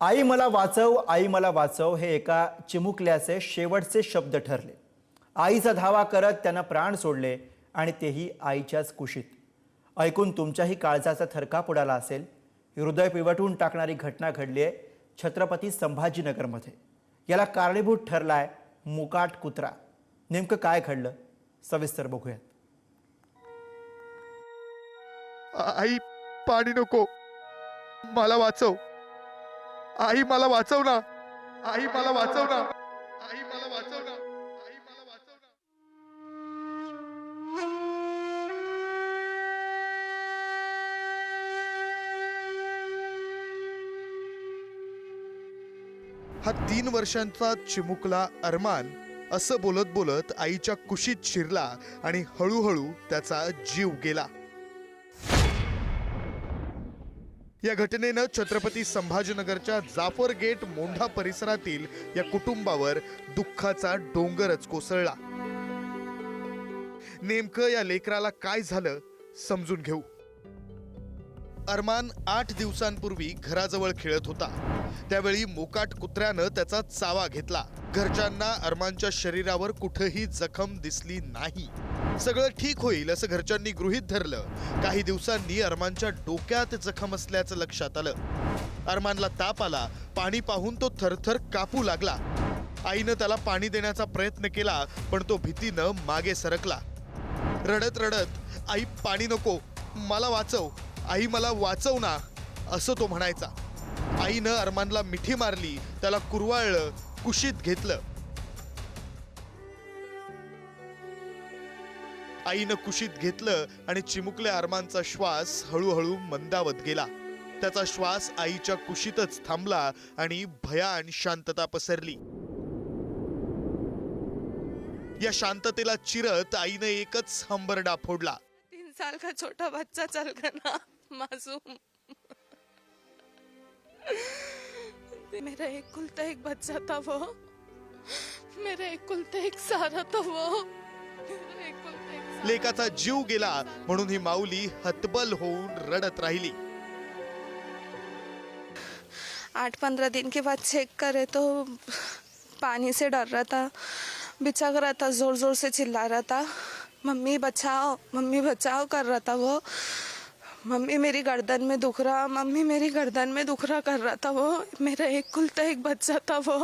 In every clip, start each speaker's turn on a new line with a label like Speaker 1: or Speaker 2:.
Speaker 1: आई मला वाचव आई मला वाचव हे एका चिमुकल्याचे शेवटचे शब्द ठरले. आईचा धावा करत त्यानं प्राण सोडले आणि तेही आईच्याच कुशीत. ऐकून तुमच्याही काळजाचा थरकाप उडाला असेल. हृदय पिवटून टाकणारी घटना घडली आहे छत्रपती संभाजीनगरमध्ये. याला कारणीभूत ठरलाय मुकाट कुत्रा. नेमकं काय घडलं? सविस्तर बघूयात.
Speaker 2: आई पाणी नको. मला वाचव. आई मला वाचव ना. आई मला वाचव ना. आई मला वाचव ना. आई मला वाचव ना. हा तीन वर्षांचा चिमुकला अरमान असं बोलत बोलत आईच्या कुशीत शिरला आणि हळूहळू त्याचा जीव गेला. या घटनेनं छत्रपती संभाजीनगरच्या जाफर गेट मोंढा परिसरातील या कुटुंबावर दुःखाचा डोंगरच कोसळला. नेमकं या लेकराला काय झालं समजून घेऊ. अरमान आठ दिवसांपूर्वी घराजवळ खेळत होता. त्यावेळी मोकाट कुत्र्यानं त्याचा चावा घेतला. घरच्यांना अरमानच्या शरीरावर कुठेही जखम दिसली नाही. सगळं ठीक होईल असं घरच्यांनी गृहीत धरलं. काही दिवसांनी अरमानच्या डोक्यात जखम असल्याचं लक्षात आलं. अरमानला ताप आला. पाणी पाहून तो थरथर कापू लागला. आईनं त्याला पाणी देण्याचा प्रयत्न केला पण तो भीतीनं मागे सरकला. रडत रडत आई पाणी नको मला वाचव आई मला वाचव ना असं तो म्हणायचा. आईनं अरमानला मिठी मारली त्याला कुरवाळलं कुशीत घेतलं. आईनं कुशीत घेतलं आणि चिमुकल्या अरमानचा श्वास हळूहळू मंदावत गेला. त्याचा श्वास आईच्या कुशीतच थांबला आणि भयान शांतता पसरली. या शांततेला चिरत आईनं एकच हंबरडा फोडला.
Speaker 3: तीन साल का छोटा बच्चा चल ना मासूम. मेरा एक कुलता एक बच्चा था वो. मेरा एक कुलता एक सारा था वो.
Speaker 2: लेकाचा जीव गेला म्हणून ही माऊली हतबल होऊन रडत राहिली.
Speaker 3: आठ पंद्रह दिन के बाद चेक करे तो पानी से डर रहा था बिचक रहा था जोर जोर से चिल्ला रहा था मम्मी बचाओ मम्मी बचाओ कर रहा था वो। मम्मी मेरी गर्दन में दुख रहा मम्मी मेरी गर्दन में दुख रहा कर रहा था वो। मेरा एक कुलता एक बच्चा था वो।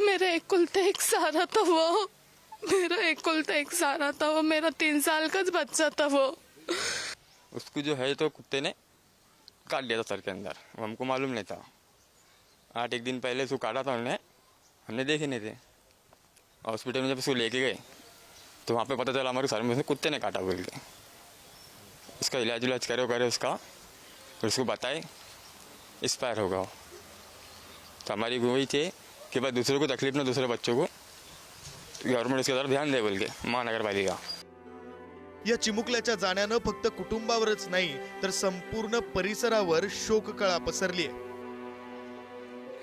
Speaker 3: मेरा एक कुलता एक सारा था वो। मेरा एक कुलता एक सारा था, वो मेरा तीन साल का बच्चा था वो।
Speaker 4: उसको जो है तो कुत्ते ने काट दिया था सर के अंदर हमको मालूम नहीं था। आठ एक दिन पहले उसको काटा था उन्होंने हमने देखे नहीं थे। हॉस्पिटल में जब उसको लेके गए तो वहाँ पे पता चला हमारे सर में उसने कुत्ते ने काटा बोल के। उसका इलाज उलाज करे करे उसका, फिर उसको बताए एक्सपायर होगा तो हमारी वही थी कि भाई दूसरों को तकलीफ़ ना दूसरे बच्चों को। गवर्नमेंट इसके तरफ ध्यान दे बोल के महानगर पालिका
Speaker 2: या चिमुकल्याच्या जाण्यानं फक्त कुटुंबावरच नाही तर संपूर्ण परिसरावर शोककळा पसरली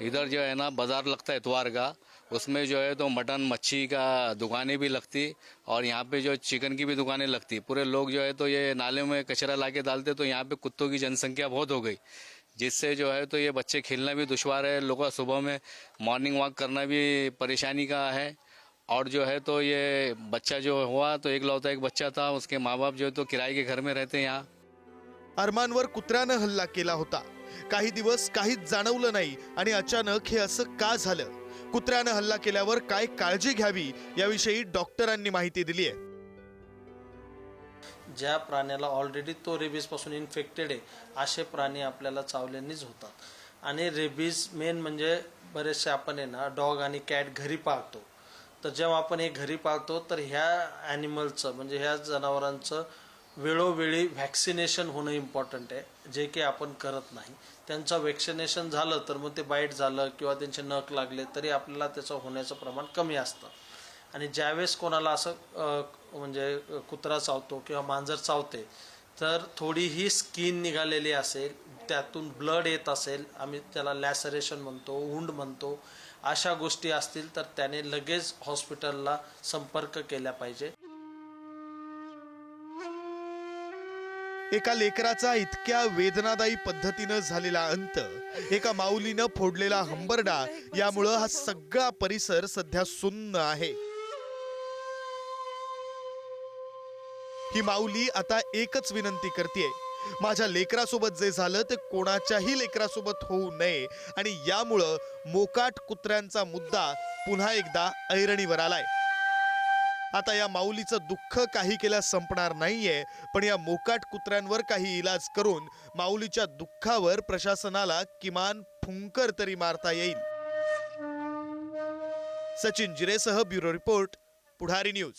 Speaker 5: इधर जो है ना बाजार लगता है इतवार का उसमें जो है तो मटन मच्छी का दुकानें भी लगती और यहाँ पे जो चिकन की भी दुकानें लगती। पूरे लोग जो है तो ये नाले में कचरा ला के डालते तो यहाँ पे कुत्तों की जनसंख्या बहुत हो गई जिससे जो है तो ये बच्चे खेलना भी दुश्वार है लोगों का सुबह में मॉर्निंग वॉक करना भी परेशानी का है। और जो है तो ये बच्चा जो हुआ तो एक लौता एक बच्चा था उसके माँ बाप जो है तो किराए के घर में रहते हैं यहाँ।
Speaker 2: अरमानवर कुत्र्यानं हल्ला केला होता। काही दिवस काहीच जाणवलं नाही आणि अचानक हे असं का झालं? कुत्र्यानं हल्ला केल्यावर काय काळजी घ्यावी याविषयी डॉक्टरांनी माहिती दिली आहे.
Speaker 6: ज्या प्राण्याला ऑलरेडी तो रेबीजपासून इन्फेक्टेड आहे असे प्राणी आपल्याला चावल्यानेच होतात. आणि रेबीज मेन म्हणजे बरेचसे आपण आहे ना डॉग आणि कॅट घरी पाळतो. तर जेव्हा आपण हे घरी पाळतो तर ह्या ॲनिमलचं म्हणजे ह्या जनावरांचं वेळोवेळी व्हॅक्सिनेशन होणं इम्पॉर्टंट आहे. जे की आपण करत नाही. त्यांचं व्हॅक्सिनेशन झालं तर मग ते बाईट झालं किंवा त्यांचे नख लागले तरी आपल्याला त्याचं होण्याचं प्रमाण कमी असतं. आणि ज्यावेळेस कोणाला असं म्हणजे कुत्रा चावतो किंवा मांजर चावते तर थोडीही स्किन निघालेली असेल त्यातून ब्लड येत असेल आम्ही त्याला लॅसरेशन म्हणतो उंड म्हणतो अशा गोष्टी असतील तर त्याने लगेच हॉस्पिटलला संपर्क केला पाहिजे.
Speaker 2: एका लेकराचा इतक्या वेदनादायी पद्धतीनं झालेला अंत एका माऊलीनं फोडलेला हंबरडा यामुळं हा सगळा परिसर सध्या सुन्न आहे. ही माऊली आता एकच विनंती करते माझ्या लेकरासोबत जे झालं ते कोणाच्याही लेकरासोबत होऊ नये. आणि यामुळं मोकाट कुत्र्यांचा मुद्दा पुन्हा एकदा ऐरणीवर आलाय. आता या माऊलीचं दुःख काही केल्यास संपणार नाहीये पण या मोकाट कुत्र्यांवर काही इलाज करून माऊलीच्या दुःखावर प्रशासनाला किमान फुंकर तरी मारता येईल. सचिन जिरेसह ब्युरो रिपोर्ट पुढारी न्यूज.